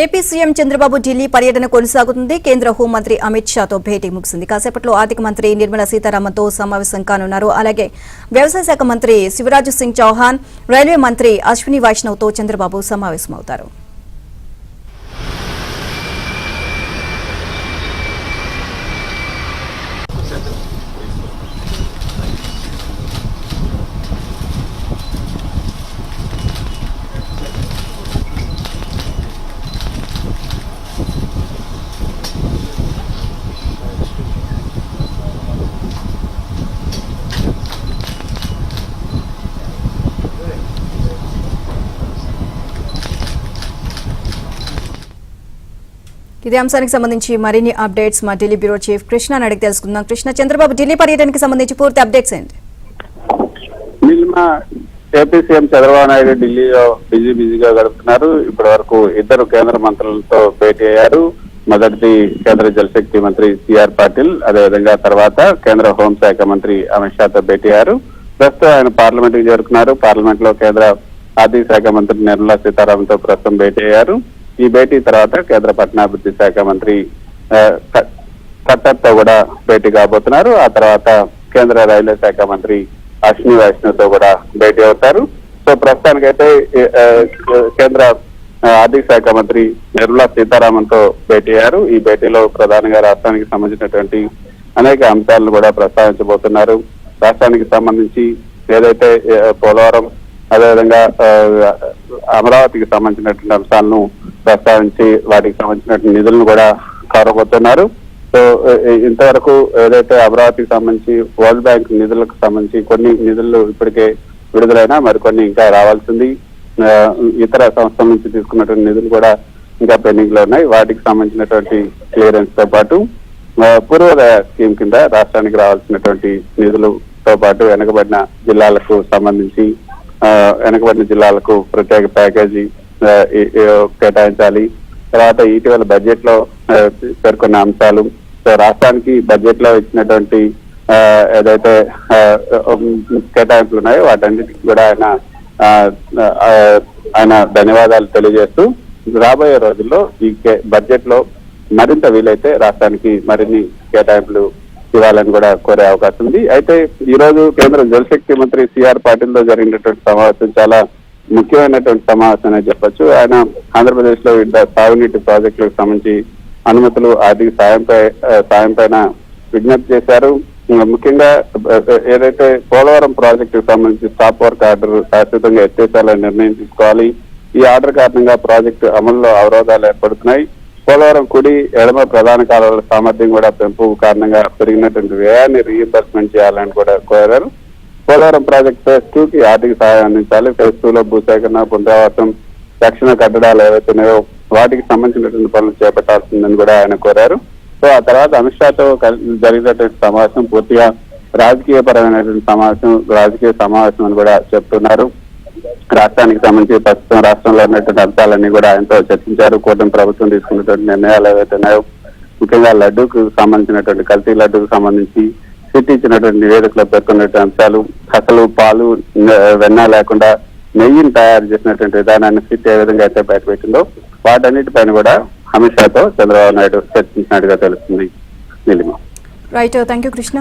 AP CM Chandrababu Delhi పర్యటన కొనసాగుతుంది. కేంద్ర హోంమంత్రి అమిత్ షాతో భేటీ ముగిసింది. కాసేపట్లో ఆర్థిక మంత్రి నిర్మలా సీతారామన్తో సమావేశం కానున్నారు. అలాగే వ్యవసాయ శాఖ మంత్రి శివరాజ్ సింగ్ చౌహాన్ రైల్వే మంత్రి అశ్విని వైష్ణవ్తో చంద్రబాబు సమావేశమవుతారు. ఇదే అంశానికి సంబంధించి మరిన్ని అప్డేట్స్ మా ఢిల్లీ బ్యూరో చీఫ్ కృష్ణ అడిగి తెలుసుకుందాం. కృష్ణ చంద్రబాబు ఢిల్లీ పర్యటనకి సంబంధించి పూర్తి అప్డేట్స్ ఏంటి? ఏపీ సీఎం చంద్రబాబు నాయుడు ఢిల్లీలో బిజీ బిజీగా గడుపుతున్నారు. ఇప్పటి వరకు ఇద్దరు కేంద్ర మంత్రులతో భేటీ అయ్యారు. మొదటిది కేంద్ర జలశక్తి మంత్రి సిఆర్ పాటిల్ అదేవిధంగా తర్వాత కేంద్ర హోంశాఖ మంత్రి అమిత్ షాతో భేటీ అయ్యారు. ప్రస్తుతం ఆయన పార్లమెంట్కి చేరుకున్నారు. పార్లమెంట్లో కేంద్ర ఆర్థిక శాఖ మంత్రి నిర్మలా సీతారామన్తో ప్రస్తుతం భేటీ అయ్యారు. ఈ భేటీ తర్వాత కేంద్ర పట్టణాభివృద్ధి శాఖ మంత్రి ఆ, తో కూడా భేటీ కాబోతున్నారు. ఆ తర్వాత కేంద్ర రైల్వే శాఖ మంత్రి అశ్విని వైష్ణవ్తో కూడా భేటీ అవుతారు. సో ప్రస్తుతానికైతే కేంద్ర ఆర్థిక శాఖ మంత్రి నిర్మలా సీతారామన్తో భేటీ అయ్యారు. ఈ భేటీలో ప్రధానంగా రాష్ట్రానికి సంబంధించినటువంటి అనేక అంశాలను కూడా ప్రస్తావించబోతున్నారు. రాష్ట్రానికి సంబంధించి ఏదైతే పోలవరం అదేవిధంగా అమరావతికి సంబంధించినటువంటి అంశాలను ప్రస్తావించి వాటికి సంబంధించినటువంటి నిధులను కూడా కారబోతున్నారు. సో ఇంతవరకు ఏదైతే అమరావతికి సంబంధించి వరల్డ్ బ్యాంక్ నిధులకు సంబంధించి కొన్ని నిధులు ఇప్పటికే విడుదలైనా మరికొన్ని ఇంకా రావాల్సింది ఇతర సంస్థల నుంచి తీసుకున్నటువంటి నిధులు కూడా ఇంకా పెండింగ్లో ఉన్నాయి. వాటికి సంబంధించినటువంటి క్లియరెన్స్తో పాటు పూర్వోదయ స్కీమ్ కింద రాష్ట్రానికి రావాల్సినటువంటి నిధులతో పాటు వెనుకబడిన జిల్లాలకు సంబంధించి వెనకబడిన జిల్లాలకు ప్రత్యేక ప్యాకేజీ కేటాయించాలి. తర్వాత ఇటీవల బడ్జెట్లో పేర్కొన్న అంశాలు. సో రాష్ట్రానికి బడ్జెట్లో ఇచ్చినటువంటి ఆ, ఏదైతే కేటాయింపులు ఉన్నాయో వాటన్నిటికి కూడా ఆయన ఆయన ధన్యవాదాలు తెలియజేస్తూ రాబోయే రోజుల్లో ఈ కే- బడ్జెట్లో మరింత వీలైతే రాష్ట్రానికి మరిన్ని కేటాయింపులు ఇవ్వాలని కూడా కోరే అవకాశం ఉంది. అయితే ఈ రోజు కేంద్ర జలశక్తి మంత్రి సిఆర్ పాటిల్తో జరిగినటువంటి సమావేశం చాలా ముఖ్యమైనటువంటి సమావేశం అని చెప్పొచ్చు. ఆయన ఆంధ్రప్రదేశ్లో వివిధ సాగునీటి ప్రాజెక్టులకు సంబంధించి అనుమతులు ఆర్థిక సాయంపై సాయం పైన విజ్ఞప్తి చేశారు. ఇంకా ముఖ్యంగా ఏదైతే పోలవరం ప్రాజెక్టుకు సంబంధించి స్టాప్ వర్క్ ఆర్డర్ శాశ్వతంగా ఎత్తేసాలని నిర్ణయం తీసుకోవాలి. ఈ ఆర్డర్ కారణంగా ప్రాజెక్టు అమలులో అవరోధాలు ఏర్పడుతున్నాయి. పోలవరం కుడి ఎడమ ప్రధాన కాలువల సామర్థ్యం కూడా పెంపు కారణంగా పెరిగినటువంటి వ్యయాన్ని రీఇంబర్స్మెంట్ చేయాలని కూడా కోరారు. పోలవరం ప్రాజెక్ట్ ఫేజ్ టూ కి ఆర్థిక సహాయం అందించాలి. ఫేజ్ టూ లో భూసేకరణ పునరావాసం రక్షణ కట్టడాలు ఏవైతే ఉన్నాయో వాటికి సంబంధించినటువంటి పనులు చేపట్టాల్సిందని కూడా ఆయన కోరారు. సో ఆ తర్వాత అమిత్ షాతో జరిగినటువంటి సమావేశం పూర్తిగా రాజకీయ పరమైనటువంటి సమావేశం రాజకీయ సమావేశం అని కూడా చెప్తున్నారు. రాష్ట్రానికి సంబంధించి ప్రస్తుతం రాష్ట్రంలో ఉన్నటువంటి అంశాలన్నీ కూడా ఆయనతో చర్చించారు. కూటమి ప్రభుత్వం తీసుకున్నటువంటి నిర్ణయాలు ఏవైతే ఉన్నాయో ముఖ్యంగా లడ్డూకు సంబంధించినటువంటి కల్తీ లడ్డూకు సంబంధించి సిట్ ఇచ్చినటువంటి నివేదికలో పేర్కొన్నటువంటి అంశాలు అసలు పాలు వెన్న లేకుండా నెయ్యిని తయారు చేసినటువంటి విధానాన్ని సిట్ ఏ విధంగా అయితే బయటపెట్టిందో వాటన్నిటిపైన కూడా అమిత్ షాతో చంద్రబాబు నాయుడు చర్చించినట్టుగా తెలుస్తుంది. Neelima. Right thank you Krishna